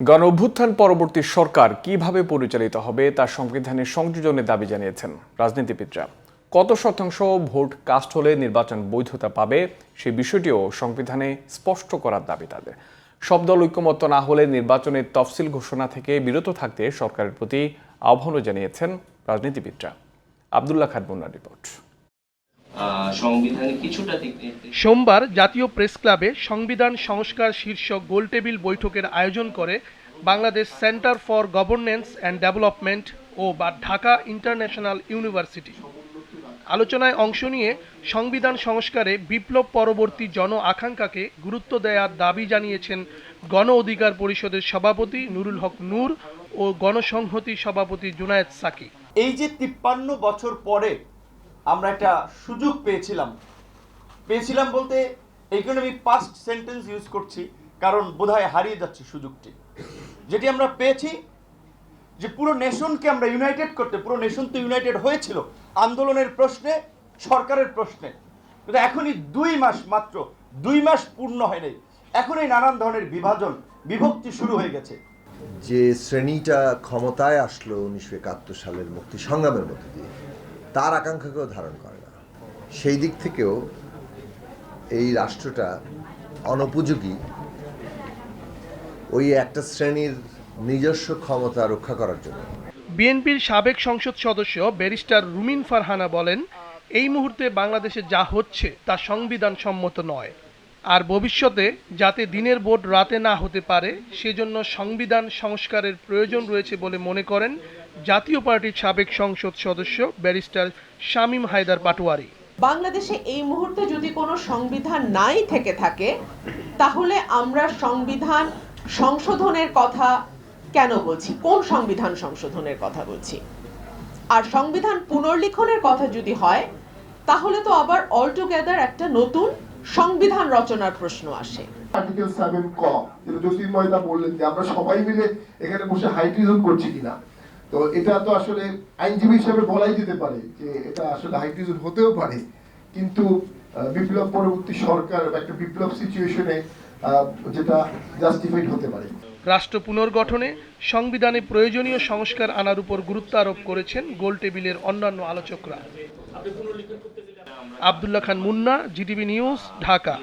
গণ অভ্যুত্থান পরবর্তী সরকার কীভাবে পরিচালিত হবে তা সংবিধানের সংযোজনের দাবি জানিয়েছেন রাজনীতিবিদরা। কত শতাংশ ভোট কাস্ট হলে নির্বাচন বৈধতা পাবে সে বিষয়টিও সংবিধানে স্পষ্ট করার দাবি তাদের। সব দল ঐক্যমত্য না হলে নির্বাচনের তফসিল ঘোষণা থেকে বিরত থাকতে সরকারের প্রতি আহ্বানও জানিয়েছেন রাজনীতিবিদরা। আবদুল্লাহ খান রিপোর্ট। সংবিধানে কিছুটা দিক সোমবার জাতীয় প্রেস ক্লাবে সংবিধান সংস্কার শীর্ষক গোলটেবিল বৈঠকের আয়োজন করে Bangladesh center for governance and development ও বা ঢাকা ইন্টারন্যাশনাল ইউনিভার্সিটি। আলোচনায় অংশ নিয়ে সংবিধান সংস্কারে বিপ্লব পরবর্তী জন আকাঙ্ক্ষাকে গুরুত্ব দেওয়ার দাবি জানিয়েছেন গণ অধিকার পরিষদের সভাপতি নুরুল হক নূর ও গণসংহতি সভাপতি জুনায়েদ সাকি। এই যে তিপ্পান্ন বছর পরে আমরা একটা সুযোগ পেয়েছিলাম। পেয়েছিলাম বলতে আমি পাস্ট সেন্টেন্স ইউজ করছি, কারণ বোধহয় হারিয়ে যাচ্ছে সুযোগটি। যেটি আমরা পেয়েছি, যে পুরো নেশনকে আমরা ইউনাইটেড করতে, পুরো নেশন তো ইউনাইটেড হয়েছিল, আন্দোলনের প্রশ্নে, সরকারের প্রশ্নে। কিন্তু এখনই দুই মাস মাত্র, দুই মাস পূর্ণ হয়নি এখনই নানান ধরনের বিভাজন, বিভক্তি শুরু হয়ে গেছে। যে শ্রেণীটা ক্ষমতায় আসলো উনিশশো একাত্তর সালের মুক্তি সংগ্রামের মধ্যে দিয়ে তার আকাঙ্ক্ষাকেও ধারণ করে না। সেই দিক থেকেও এই রাষ্ট্রটা অনুপযোগী। ওই একটা শ্রেণির নিজস্ব ক্ষমতা রক্ষা করার জন্য। বিএনপির সাবেক সংসদ সদস্য ব্যারিস্টার রুমিন ফারহানা বলেন, এই মুহূর্তে বাংলাদেশে যা হচ্ছে তা সংবিধান সম্মত নয়। আর ভবিষ্যতে যাতে দিনের ভোট রাতে না হতে পারে, সেজন্য সংবিধান সংস্কারের প্রয়োজন রয়েছে বলে মনে করেন জাতীয় পার্টির সাবেক সংসদ সদস্য ব্যারিস্টার শামীম হায়দার পাটোয়ারি। বাংলাদেশে এই মুহূর্তে যদি কোনো সংবিধান নাই থেকে থাকে তাহলে আমরা সংবিধান সংশোধনের কথা কেন বলছি? কোন সংবিধান সংশোধনের কথা বলছি? আর সংবিধান পুনর্লিখনের কথা যদি হয় তাহলে তো আবার অলটুগেদার একটা নতুন সংবিধান রচনার প্রশ্ন আসে। আর্টিকেল সেভেন ক যেটা জসিম ময়দা বললেন যে আমরা সবাই মিলে এখানে বসে হাইট্রিজন করছি কিনা। তো এটা তো আসলে আইনজীবী হিসেবে বলাই যেতে পারে যে এটা আসলে হাইট্রিজন হতেও পারে। কিন্তু বিপ্লব পরবর্তী সরকার একটা বিপ্লব সিচুয়েশনে যেটা জাস্টিফাইড হতে পারে। রাষ্ট্র পুনর্গঠনে সংবিধানে প্রয়োজনীয় সংস্কার আনার উপর গুরুত্ব আরোপ করেছেন গোল টেবিলের অন্যান্য আলোচকরা। Abdullah Khan Munna, GTV news, Dhaka.